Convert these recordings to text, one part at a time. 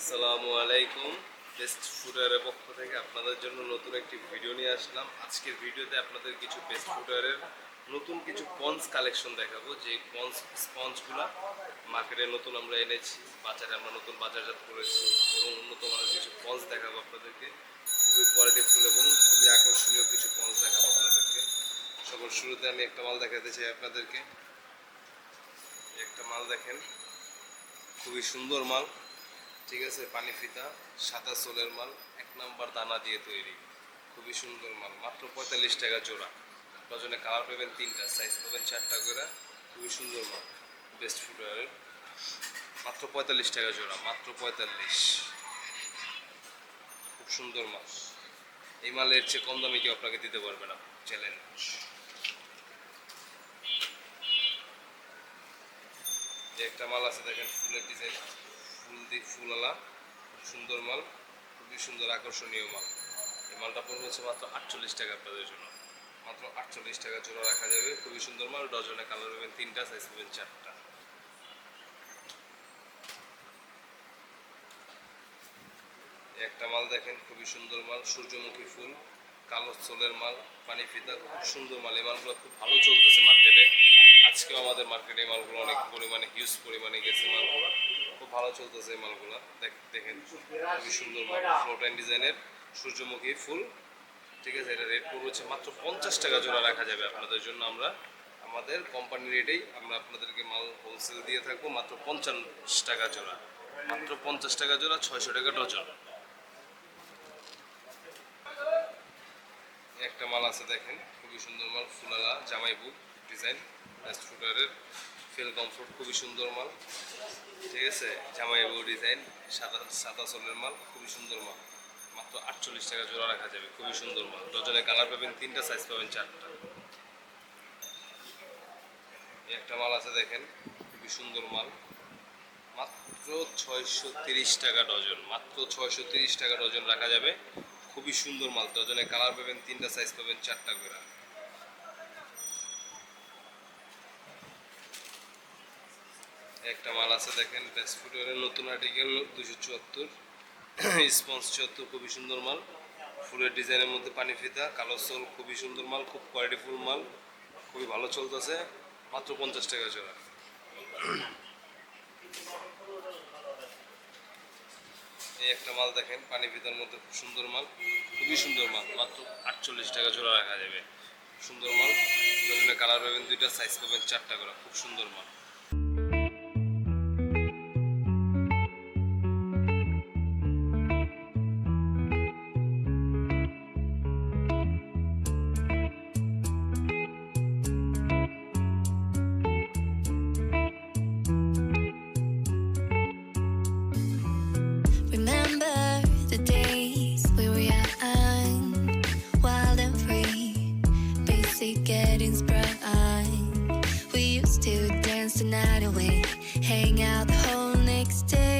আসসালামু আলাইকুম। বেস্ট ফুডওয়ারের পক্ষ থেকে আপনাদের জন্য নতুন একটি ভিডিও নিয়ে আসলাম। আজকের ভিডিওতে আপনাদের কিছু বেস্ট ফুডওয়ারের নতুন কিছু পন্স কালেকশন দেখাবো। যে পন্স স্পঞ্জগুলো মার্কেটে নতুন আমরা এনেছি, বাজারে আমরা নতুন বাজারজাত করেছি এবং উন্নত মানের কিছু পন্স দেখাবো আপনাদেরকে। খুবই কোয়ালিটিফুল এবং খুবই আকর্ষণীয় কিছু পন্স দেখাবো আপনাদেরকে। সকল শুরুতে আমি একটা মাল দেখাতে চাই আপনাদেরকে। একটা মাল দেখেন। খুবই সুন্দর মাল। ঠিক আছে, পানি ফিতা, সাদা সোলের মাল, এক নাম্বার দানা দিয়ে তৈরি। খুবই সুন্দর মাল, মাত্র পঁয়তাল্লিশ টাকা জোড়া। ডজনে কালার পাবেন তিনটা সাইজ পাবেন চারটা করে। খুবই সুন্দর মাল বেস্ট ফুটওয়ারের মাত্র পঁয়তাল্লিশ টাকা জোড়া, মাত্র পঁয়তাল্লিশ। খুব সুন্দর মাল। এই মালের চেয়ে কম দামে কেউ আপনাকে দিতে পারবে না চ্যালেঞ্জ একটা মাল আছে, দেখেন, ফুলের ডিজাইন ফুল দিয়ে ফুলওয়ালা সুন্দর মাল, খুবই সুন্দর আকর্ষণীয় মাল। এই মালটা পড়বে হচ্ছে মাত্র আটচল্লিশ টাকা আপনাদের জন্য। মাত্র আটচল্লিশ টাকা জোড়া রাখা যাবে, খুবই সুন্দর মাল, ডজনে কালার পাবেন তিনটা সাইজ পাবেন চারটা। একটা মাল দেখেন, খুবই সুন্দর মাল, সূর্যমুখী ফুল, কালো চোলের মাল, পানি ফিতা, খুব সুন্দর মাল। এই মালগুলো খুব ভালো চলতেছে মার্কেটে আজকেও আমাদের মার্কেটে মালগুলো অনেক পরিমাণে হিউজ পরিমাণে গেছে মালগুলো। চলতেছে এই মালগুলো। দেখেন, খুবই সুন্দর মাল ফ্লোট অ্যান্ড ডিজাইনের সূর্যমুখী ফুল। ঠিক আছে, এটা রেট পড়বে হচ্ছে মাত্র পঞ্চাশ টাকা জোড়া রাখা যাবে আপনাদের জন্য আমরা। আমাদের কোম্পানি রেটেই আমরা আপনাদেরকে মাল হোলসেল দিয়ে থাকব মাত্র পঞ্চাশ টাকা জোড়া। মাত্র পঞ্চাশ টাকা জোড়া, ছয়শো টাকা ডজন। একটা মাল আছে দেখেন, খুবই সুন্দর মাল, ফুলালা জামাই ডিজাইন ফুটারের ফিল কমফোর্ট খুবই সুন্দর মাল। ঠিক আছে? জামাই বুক ডিজাইন সাদা সাদা সোলের মাল, খুবই সুন্দর মাল। মাত্র আটচল্লিশ টাকা জোড়া রাখা যাবে, খুবই সুন্দর মাল। ডজনে কালার পাবেন, তিনটা সাইজ পাবেন, চারটা। একটা মাল আছে দেখেন, খুবই সুন্দর মাল। মাত্র ছয়শো তিরিশ টাকা ডজন, মাত্র ছয়শো তিরিশ টাকা ডজন রাখা যাবে। খুবই সুন্দর মাল, ডজনে কালার পাবেন, তিনটা সাইজ পাবেন, চারটা করে। একটা মাল আছে দেখেন বেস্ট ফুটওয়ারের নতুন আর্টিকেল দুশো চুয়াত্তর। স্পঞ্জ চুয়াত্তর, খুবই সুন্দর মাল। ফুলের ডিজাইনের মধ্যে পানি ফিতা, কালো সোল, খুবই সুন্দর মাল, খুব কোয়ালিটিফুল মাল, খুবই ভালো চলতেছে, মাত্র পঞ্চাশ টাকা জোড়া। এই একটা মাল দেখেন, পানি ভিতার মধ্যে খুব সুন্দর মাল, খুবই সুন্দর মাল, মাত্র আটচল্লিশ টাকা জোড়া রাখা যাবে। সুন্দর মাল কালার পাবেন, দুইটা সাইজ পাবেন, চারটা করে, খুব সুন্দর মাল। Dance the night away, hang out the whole next day,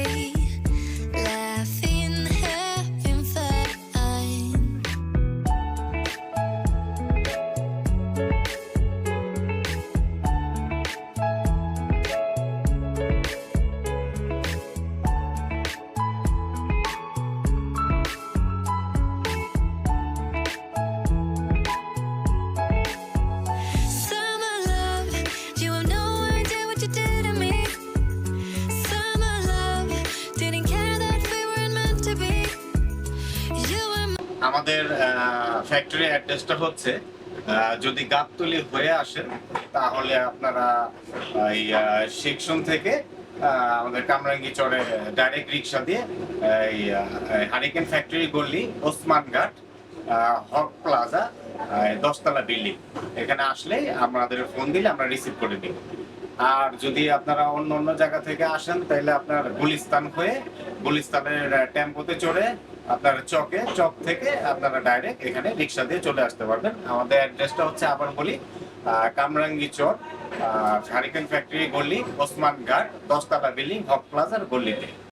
আমাদের ফ্যাক্টরি অ্যাড্রেসটা হচ্ছে যদি গাবতলি হয়ে আসেন তাহলে আপনারা এই সেকশন থেকে আমাদের কামরাঙ্গি চরে ডাইরেক্ট রিক্সা দিয়ে এই হারিকেন ফ্যাক্টরি গল্লি ওসমান ঘাট আহ, হক প্লাজা দশতলা বিল্ডিং। এখানে আসলেই আমাদের ফোন দিলে আমরা রিসিভ করে নিব আর যদি আপনারা অন্য অন্য জায়গা থেকে আসেন, তাহলে আপনার গুলিস্তান হয়ে গুলিস্তানের টেম্পোতে চড়ে আপনার চকে, চক থেকে আপনারা ডাইরেক্ট এখানে রিক্সা দিয়ে চলে আসতে পারবেন। আমাদের অ্যাড্রেসটা হচ্ছে আবার বলি কামরাঙ্গি চর হারিকেন ফ্যাক্টরি গলি, ওসমান ঘাট, দশতলা বিল্ডিং, হক প্লাজার গল্লিতে